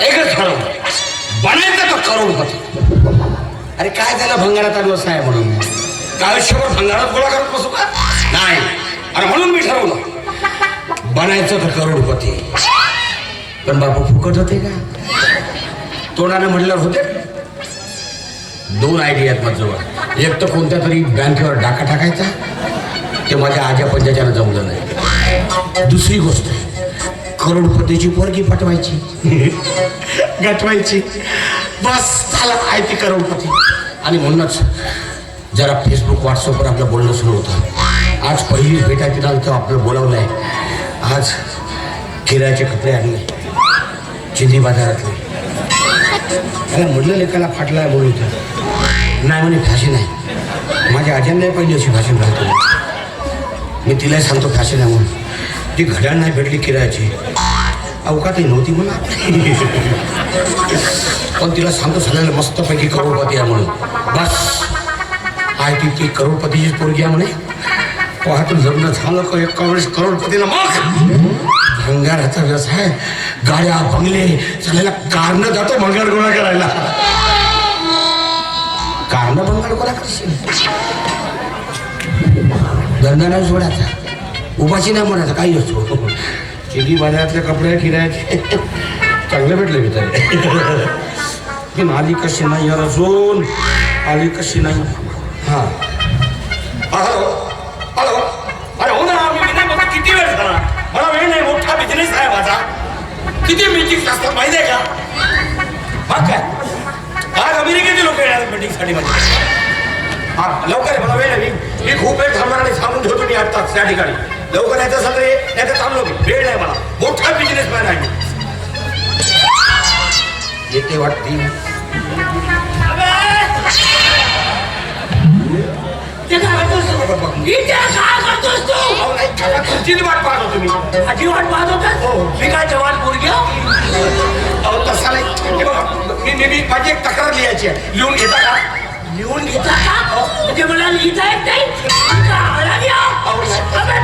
एकच ठरवलं बनायचं तर करोडपती अरे काय त्याला भंगाराचा व्यवसाय आहे म्हणून? आयुष्यभर भंगारात गोळा करत बसू का? नाही. अरे म्हणून मी ठरवलं. बनायचं तर करोडपती. पण बापू फुकट होते का? तोंडाने म्हटल्यावर होते? दोन आयडिया आहेत माझ्याजवळ. एक तर कोणत्या तरी बँकेवर डाका टाकायचा ते माझ्या आजा पंजाच्यानं जमलं नाही. दुसरी गोष्ट करोडपतीची पोरगी पटवायची. गटवायची बस झाला. आहे ती करोडपती. आणि म्हणूनच जरा फेसबुक व्हॉट्सअपवर आपलं बोलणं सुरू होतं. आज पहिली भेटायची तिला तर आपलं बोलावलं आहे आज किरायाचे कपडे आणले. चिंदी बाजारातले. त्याला म्हटलं लेखाला फाटला आहे बोलू नाही म्हणे फॅशन आहे. माझ्या आज्यांनाही पहिली अशी फॅशन राहतो. मी तिलाही सांगतो फॅशन आहे म्हणून. ती घड्याळ नाही भेटली किरायाची. अवकातही नव्हती म्हणा? पण तिला सांगतो सगळ्याला मस्तपैकी करोडपती आहे म्हणून. बस. आहे ती ती करोडपतीचीच पोरगी आहे म्हणे. पाहतून लग्न झालं का एका वेळेस करोडपतीला मग? भंगाराचा व्यवसाय गाड्या बंगले सगळ्याला कारण जातो भंगार गोळा करायला. कारण भंगार गोळा करशील. धंदा नाही सोडायचा उपाशी नाही म्हणायचा काही असतो चिली बाजारातले कपडे किरायचे चांगले भेटले मी तरी पण आली कशी नाही यार अजून. आली कशी नाही हा. हॅलो हॅलो अरे हो ना मी किती वेळ झाला? मला वेळ नाही मोठा बिझनेस आहे माझा. किती मीटिंग असतात माहिती आहे का? काय? आज अमेरिकेचे लोक येणार मीटिंगसाठी माझ्या हा लवकर आहे मला वेळ आहे. मी मी खूप वेळ थांबणार आणि थांबून ठेवतो मी आत्ताच त्या ठिकाणी. लवकर यायचं असेल तर ये, नाही तर थांबलो मी. वेळ नाही मला. मोठा बिझनेसमॅन आहे मी. येते वाटते. वाट पाहत होतो मी. वाट पाहत होता? मी काय जवान पोरगी हो? अहो तसा नाही. हे बघा, मी मी मी- माझी एक तक्रार लिहायची आहे. लिहून घेता का? लिहून घेता का म्हणजे मला लिहिता येत नाही. हो?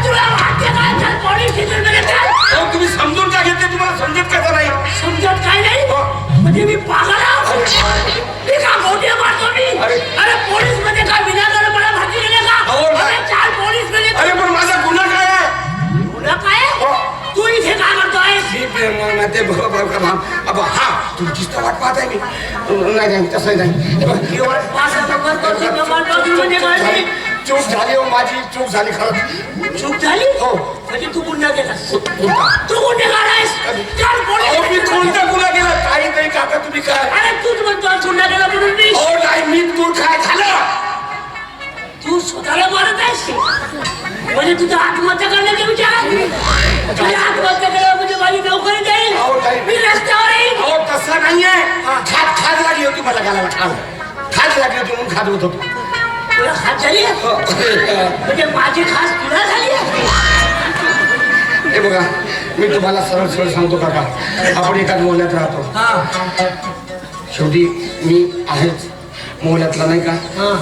तुला वाटते काय चल पोलीस स्टेशनमध्ये चल. अहो तुम्ही समजून का घेतले? तुम्हाला समजत कसं नाही समजत काय नाही? म्हणजे मी पागल? मी का मोठे मारतो मी? अरे. अरे पोलीसमध्ये काय विनाकारण करतोय मी पे- म- म- ते ब- ब- ब- ब- अब हा तुमचीच तर वाट पाहत आहे मी नाही नाही तसं नाही झाली. चूक झाली हो माझी चूक झाली खरंच चूक झाली हो. म्हणजे तू गुन्हा केलास? तू गुन्हेगार आहेस चल अहो मी पोलीस कोणता गुन्हा केला काही नाही काका तुम्ही काय अरे तूच म्हणतो गुन्हा केला म्हणून मी हो नाही मी दूर काय झालं तू स्वतःला मारत आहेस म्हणजे तुझा आत्महत्या करण्याचा विचार आहे? तुझी आत्महत्या केल्यावर म्हणजे माझी नोकरी जाईल? अहो, नाही. मी रस्त्यावर येईल अहो तसं नाहीये. खात खात लागली होती मला गालाला खात खात लागली होती म्हणून खात होत होतो. तुला खात झाली आहे? म्हणजे माझी खास तुला झाली? हे बघा मी तुम्हाला सरळ सरळ सांगतो काका. आपण एकाच मोहल्यात राहतो. हा. शेवटी मी आहेच. मोहल्यातला नाही का?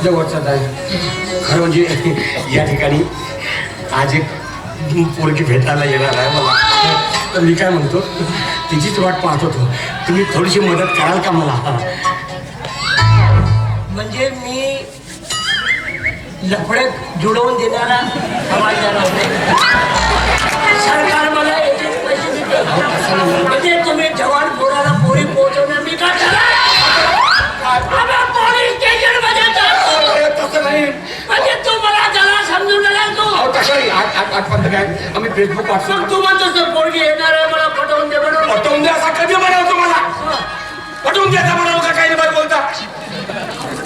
जवळचाच आहे खरं म्हणजे या ठिकाणी आज एक पोरगी भेटायला येणार आहे मला. तर मी काय म्हणतो तिचीच वाट पाहत होतो. तुम्ही थोडीशी मदत कराल का मला? म्हणजे मी लफडे जुळवून देणारा हवालदार सरकार मला पैसे देते. म्हणजे तुम्ही जवान पोराला पोरी पोहोचवणं मी का म्हणजे तू मला त्याला समजून लागतो अहो तसं नाही आठ आठ आठपर्यंत काय? आम्ही फेसबुक वाचतो मग तू म्हणतोस तर पोरगी येणार आहे मला पटवून दे म्हणून. पटवून द्या असा कधी बनवतो मला पटवून द्यायचा म्हणावं का काही नाही बोलता?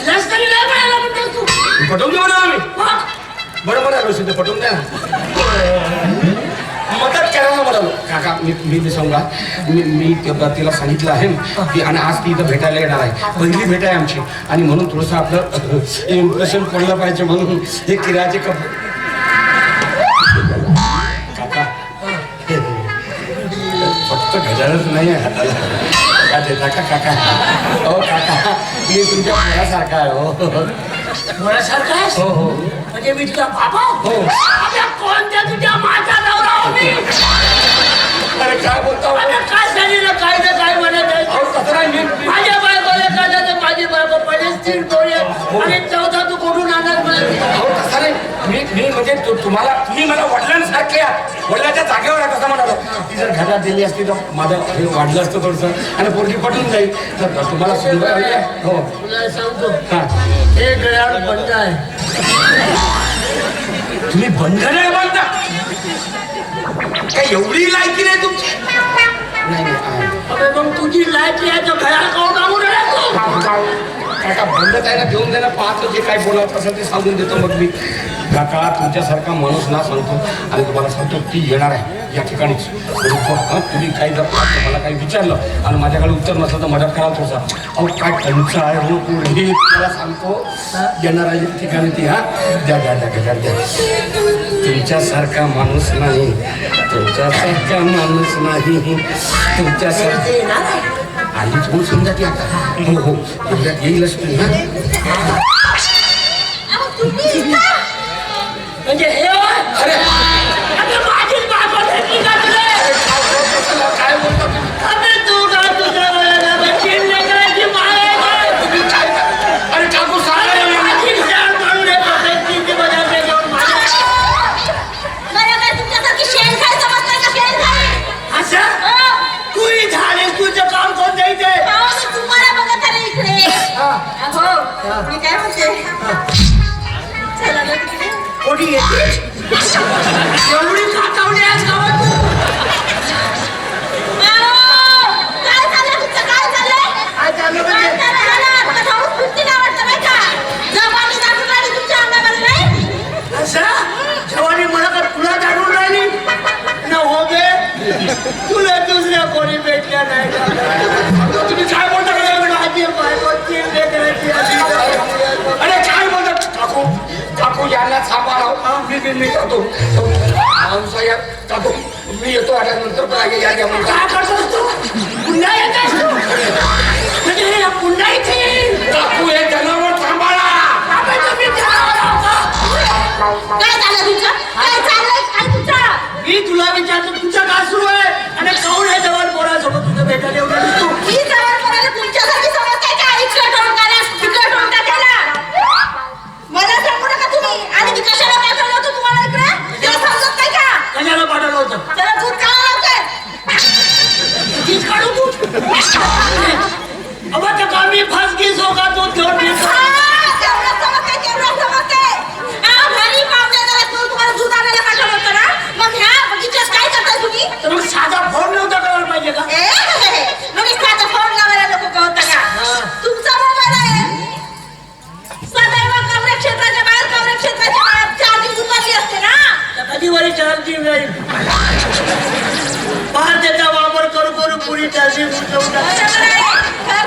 लष्करी नाही म्हणायला म्हणतोस तू. पटवून देऊ ना आम्ही. मग? बरोबर आहे रोशन पटवून द्या. ना करायला म्हणालो काका मी मी ते सांगा मी मी तिला सांगितलं आहे की आणि आज ती इथं भेटायला येणार आहे. पहिली भेट आहे आमची. आणि म्हणून थोडंसं आपलं इम्प्रेशन पडलं पाहिजे म्हणून हे किरायाचे कपडे काका फक्त गजानच नाही आहे देता का काका? हो काका मी तुमच्या मुलासारखा आहे हो. मुलासारखं? हो हो. म्हणजे मी तुझा बाबा? हो. अबे, कोणत्या तुझ्या मला वडिलांसारखे वडिलाच्या जागेवर आहे असं म्हणालो ती जर घरात दिली असती तर माझं हे वाढलं असतं थोडंसं आणि पोरगी पटून जाईल. तर तुम्हाला सुंदर हवी आहे? हो. तुला सांगतो. हा. हे गळ्यावर बंद आहे. तुम्ही बंधन आहे बांधता. काय एवढी लायकी नाही तुमची? नाही नाही मग तुझी लायकी आहे तर गळ्याला काऊन टाकून राहिला काका बंद काय ना घेऊन दे ना पाहतो जे काय बोलावत असेल ते सांगून देतो मग मी. काका तुमच्यासारखा माणूस ना सांगतो. आणि तुम्हाला सांगतो ती येणार आहे या ठिकाणीच. हां तुम्ही काही जर मला काही विचारलं आणि माझ्याकडे उत्तर नसलं तर मदत करा थोडसा. अहो काय कंच आहे हो पोरगी? मला सांगतो येणार आहे ठिकाणी ती हा? द्या द्या द्या द्या द्या. तुमच्यासारखा माणूस नाही. तुमच्यासारखा माणूस नाही. तुमच्यासारखे आलीच म्हणून समजा ती आता हो हो उद्यात येईलच तुम्ही हा? म्हणजे हे मी जातो साहेब काकू मी येतो आल्यानंतर आगे या द्या म्हणता काय करतोस तू? पुन्हा येतेस तू? म्हणजे हे पुन्हा इथे काकू हे जनावर सांभाळा. आपण तुम्ही जनावर आहो का? काय झालं तुमचं? काय चाललंय? काय तुमचं? मी तुला विचारतो तुझं काय सुरू आहे? आणि कौन आहे जवान पोरासोबत तुझं भेटायला एवढं दिसतो जवळ कोणाला तुमच्यासाठी समजताय का इकडे टोन करा तिकडे टोन टाकायला मला सांगू नका तुम्ही आणि मी कशाला पाठवलं होतं तुम्हाला इकडे तेव्हा समजत नाही का कशाला पाठवलं होतं त्याला दूध काढा लवकर तीच काढू तू अबा तर का मी फस गईस हो का तू घेऊन येतो हा, तेवढं समजतंय, तेवढं समजतंय. हा, घरी पाहुणे आले म्हणून तुम्हाला दूध आणायला पाठवलं होतं ना? मग मग साधा फोन नव्हता करायला पाहिजे का म्हणजे साधं फोन लावायला नको का होता का? तुमचा मोबाईल आहे. सदैव कवरे क्षेत्राच्या बाहेर, कवरे क्षेत्राच्या बाहेर charging उतरली असते ना? कधी वरी पहाटेचा वापर करू करू पुरी चालती उठवून टाक.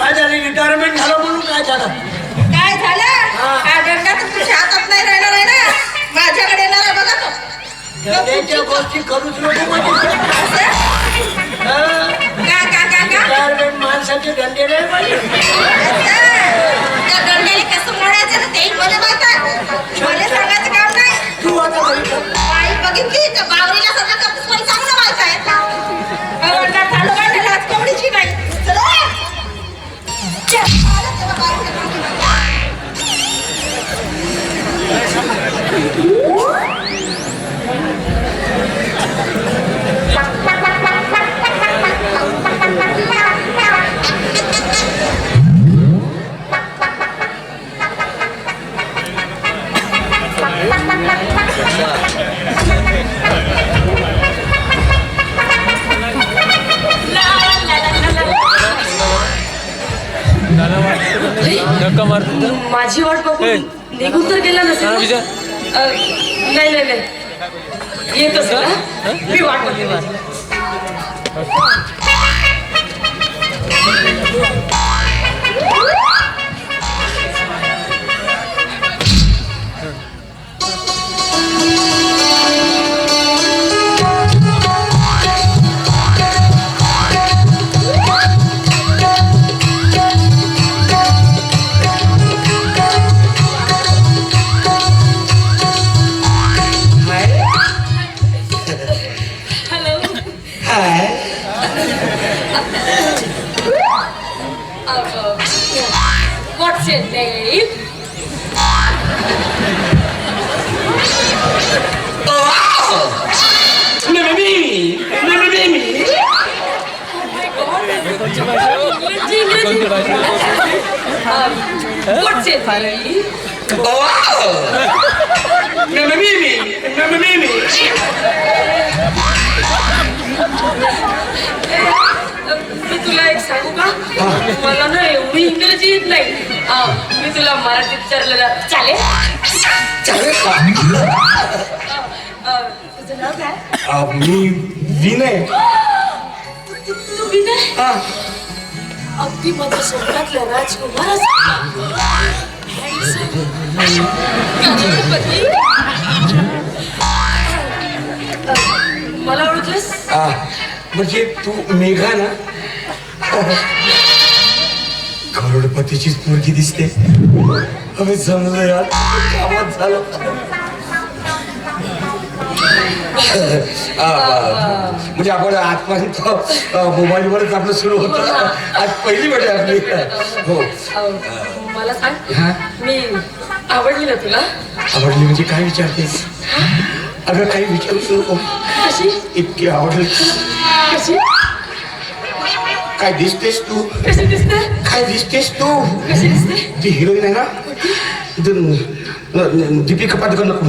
काय झालं? रिटायरमेंट झालं म्हणून काय झालं? काय झालं? हा. दंड तर तुमच्या हातात नाही राहणार आहे ना? माझ्याकडे येणार आहे बघा तो. गंड्याच्या गोष्टी करूच नको म्हणजे? का का का का? रिटायरमेंट माणसाचे गंडे नाही पाहिजे? त्या दंडाला कसं मोडायचं ना तेही मला माहीत आहे मला सांगायचं मारतो माझी वाट. बघून निघून तर गेला नसेल ना? अ, नाही नाही नाही येत असेल हा? मी वाट बघते माझी. um, what's your name? Oh! Never me! Never me! um, what's your name? Oh! Never me! Never me! तुला एक सांगू का? मला ना एवढी इंग्रजी येत नाही. मी तुला मराठीत विचारलं चालेल? अ, तुझं नाव काय? मी विनय. तू तू विनय? हा. अगदी माझ्या स्वप्नातलं राजकुमार मला ओळखलंस? आ, म्हणजे तू मेघा ना? करोडपतीचीच पोरगी दिसते. अबे जमलं यार कामात झालं. म्हणजे आपण आजपर्यंत मोबाईलवरच आपलं सुरू होतं. आज पहिली वेळ आपली. हो. मला सांग. हा? मी आवडली ना तुला? आवडली म्हणजे काय विचारतेस? अगं काही कशी? इतकी आवडली. कशी? काय दिसतेस तू? कशी दिसते काय दिसतेस तू? कशी दिसते ती हिरोईन आहे ना? न- दीपिका पादुकोण नको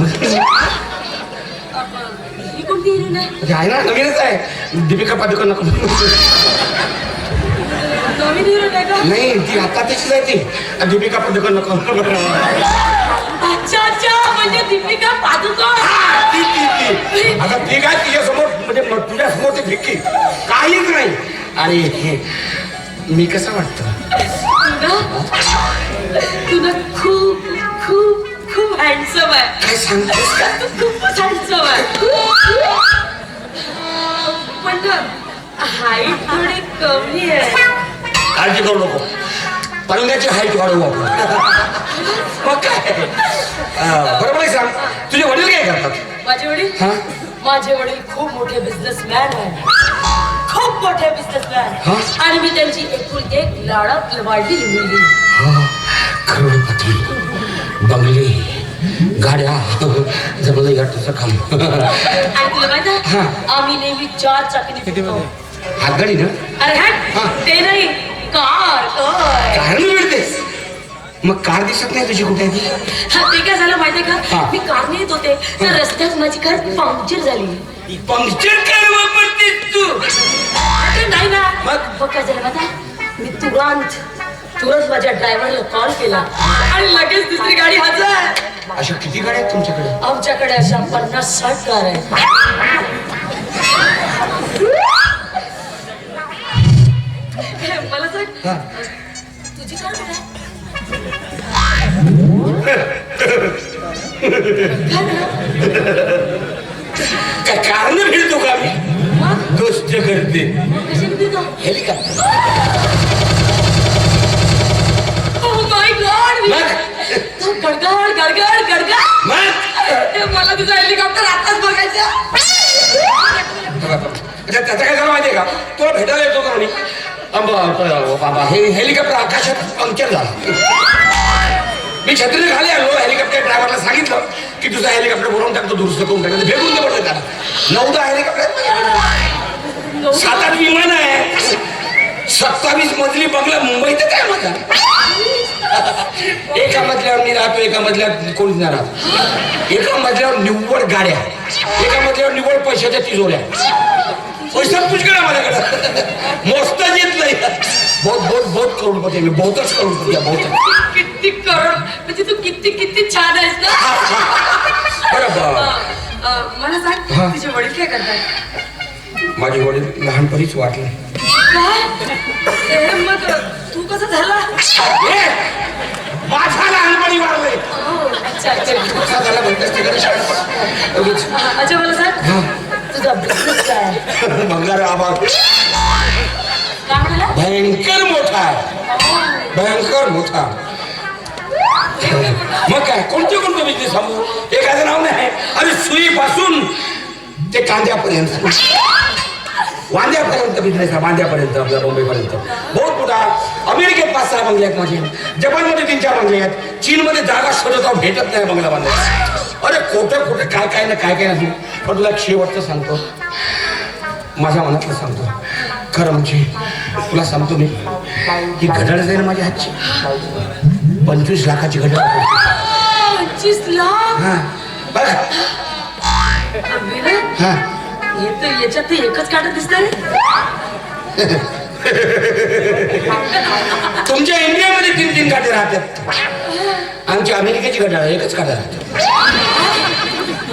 ही कोणती हिरोईन आहे? ना? नवीनच आहे. दीपिका पादुकोण नको नवीन हिरोईन आहे का? नाही ती आता त्याचीच आहे ती. दीपिका पादुकोण नको अच्छा अच्छा म्हणजे दीपिका पादुकोण. ती ती ती. आता ती काय तिच्या समोर म्हणजे म- तुझ्या समोर ती भिक्की काहीच नाही. आणि मी कसं वाटतं? खूप खूप खूप हँडसम आहे. काय सांगतेस का? तू खूपच हँडसम आहे. पण हाईट थोडी कमी आहे. काळजी करू नको. परंगाची हाईट वाढवू आपण. मग काय? अं, बरोबर आहे सांग. तुझे वडील काय करतात? माझे वडील? हा? माझे वडील खूप मोठे बिझनेसमॅन आहे खूप मोठे हा? बिझनेसमॅन आणि मी त्यांची एकुलती एक लाडात वाढलेली मुलगी. हा, करोडपती. बंगले गाड्या जमलं का तुझं काम. आणि तुला माहीत हा. आम्ही नेहमी चार चाकीने फिरतो. हातगाडी ना? अरे हा. ते नाही. कार कार मिळतेस. मग कार दिसत नाही तुझी कुठे? ती? हा, ते काय झालं माहितीये हा. का? मी कारने येत होते. तर रस्त्यात माझी कार पंक्चर झाली. पंक्चर कार वापरतेस तू. नाही ना. मग? मग काय झालं माहिती मी तुरंत तुरंत माझ्या ड्रायव्हरला कॉल केला. आणि लगेच दुसरी गाडी हजर अशा किती गाड्या आहेत तुमच्याकडे? आमच्याकडे अशा पन्नास साठ कार आहेत मला सांग. हा. तुझी कार कुठे आहे? काय कारनं फिरतो का मी? गोष्ट करते. Oh? गडगड गडगड गडगड. मला तुझा हेलिकॉप्टर आताच बघायचं. त्याचं काय झालं माहितीये का? तुला भेटायला येतो का ब- बाबा हे हेलिकॉप्टर आकाशात पंक्चर झालं. मी छत्री खाली आलो हेलिकॉप्टर ड्रायव्हरला सांगितलं की तुझा हेलिकॉप्टर बोलवून टाकतो दुरुस्त करून टाकतो भेटून दे पडलं त्याला. नऊदा हेलिकॉप्टर सात आठ विमान आहे. सत्तावीस मजली बंगला मुंबईत काय माझा? एका मजल्यावर मी राहतो एका मजल्यावर कोणीच नाही राहत. एका मजल्यावर निव्वळ गाड्या एका मजल्यावर निव्वळ पैशाच्या तिजोऱ्या पैसा पुष्कळ माझ्याकडे. मोजताच येत नाही. बहुत बहुत बहुत करोडपती मी. बहुतच करोडपती बहुत किती करोड? म्हणजे तू किती किती छान आहेस ना? बरं बरं. अं, अं, मला सांग. तुझे वडील काय करतात? माझे वडील लहानपणीच वाटले तू कसा झाला? माझा लहानपणी वाढले हो, अच्छा अच्छा कसा झाला म्हणतेस तिकडे शाळेत उगीच. अच्छा मला सांग तुझा बिझनेस काय? आहे? भंगार आभार काय म्हणाला? भयंकर मोठा आहे. भयंकर मोठा. मग काय कोणते कोणते बिझनेस सांगू? एखादं नाव नाही. अरे सुईपासून ते कांद्यापर्यंत. वांद्यापर्यंत बिझनेस आहे वांद्यापर्यंत आपल्या मुंबईपर्यंत बहुत मोठा अमेरिकेत पाच सहा बंगले आहेत माझे. जपानमध्ये तीन चार बंगले आहेत. चीनमध्ये जागा शोधत भेटत नाही बंगला बांधायला. अरे खोटं खोटं काय काय ना काय काय ना तू पण तुला शेवटचं सांगतो. माझ्या मनातलं सांगतो. खरं म्हणजे तुला सांगतो मी ही घड्याळ जाईल माझ्या हातची. पंचवीस लाखाची घड्याळ पंचवीस लाख? हा. बघ. हा. हे तर याच्यात एकच काढत दिसणार तुमच्या इंडियामध्ये तीन तीन काटे राहतात. आमची अमेरिकेची घड्याळ एकच काटा राहते.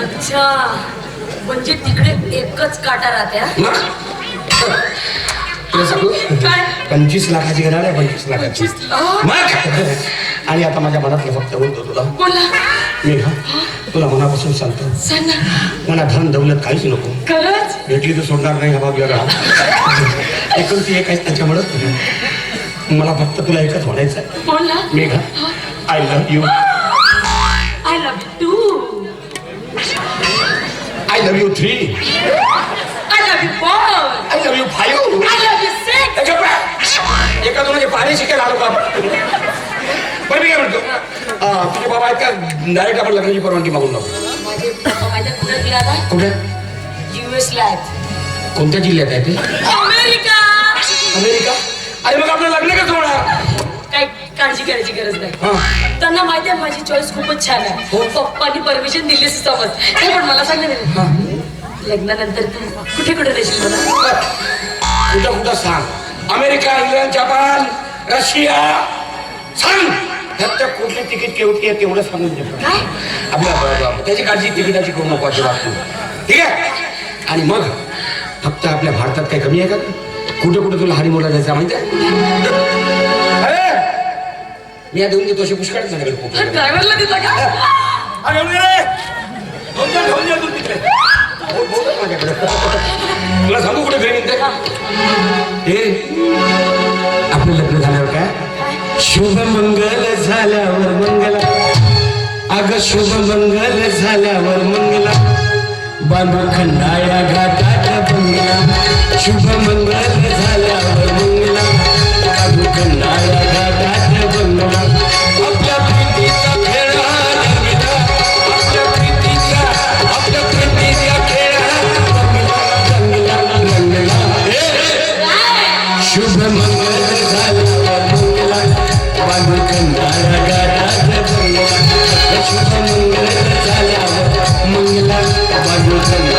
अच्छा. म्हणजे तिकडे एकच काटा राहत्या? पंचवीस लाखाची घड्याळ आहे पंचवीस लाखाची. आणि आता माझ्या मनातलं फक्त बोलतो तुला. बोला. मी हा. तुला मनापासून सांगतो. सांग ना. मला धन दौलत काहीच नको. खरंच? भेटली तर सोडणार नाही हा भाग वेगळा एकुलती एक आहे त्याच्यामुळं. मला फक्त तुला एकच म्हणायचं आहे बोल ना Megha I love you I love two I love you three I love you four I love you five I love you six एका दोनाचे पाणी शिकायला आलो का? बरं मी काय म्हणतो? अं, तुझे बाबा आहेत का डायरेक्ट आपण लग्नाची परवानगी मागून टाकू माझे पप्पा माझ्या कुठे गेला कुठे? युएस ला आहेत कोणत्या जिल्ह्यात आहे ते? अमेरिका! अमेरिका? अरे मग आपलं लग्न कसं होणार? काही काळजी करायची गरज नाही. हा. त्यांना माहिती आहे माझी चॉईस खूपच छान आहे. हो. पप्पानी परमिशन दिली समज. नाही पण मला सांग ना लग्नानंतर तू कुठे कुठे देशील मला? कुठं कुठं सांग. अमेरिका इंग्लंड जपान रशिया सांग. त्या कुठली तिकीट केवढी आहे तेवढं सांगून दे काय? आपल्या त्याची काळजी तिकिटाची करू नको अजिबात तू ठीक आहे? आणि मग फक्त आपल्या भारतात काही कमी आहे का? कुठे कुठे तुला हरिमोला जायचं माहिती आहे? अरे! मी या देऊन देतो असे पुष्कळ खूप. ड्रायव्हरला देता का? हा, घेऊन ये रे. घेऊन जा, घेऊन जा तू तिकडे. बोल, बोल माझ्याकडे. तुला सांगू कुठे घरी निघते हे शुभ मंगल झाल्यावर मंगला. अग शुभ मंगल झाल्यावर मंगला. बांधू खंडाळ्या घाटात बंगला. शुभ मंगल झाल्यावर मंगला. बांधू खंडाळ्या मंगला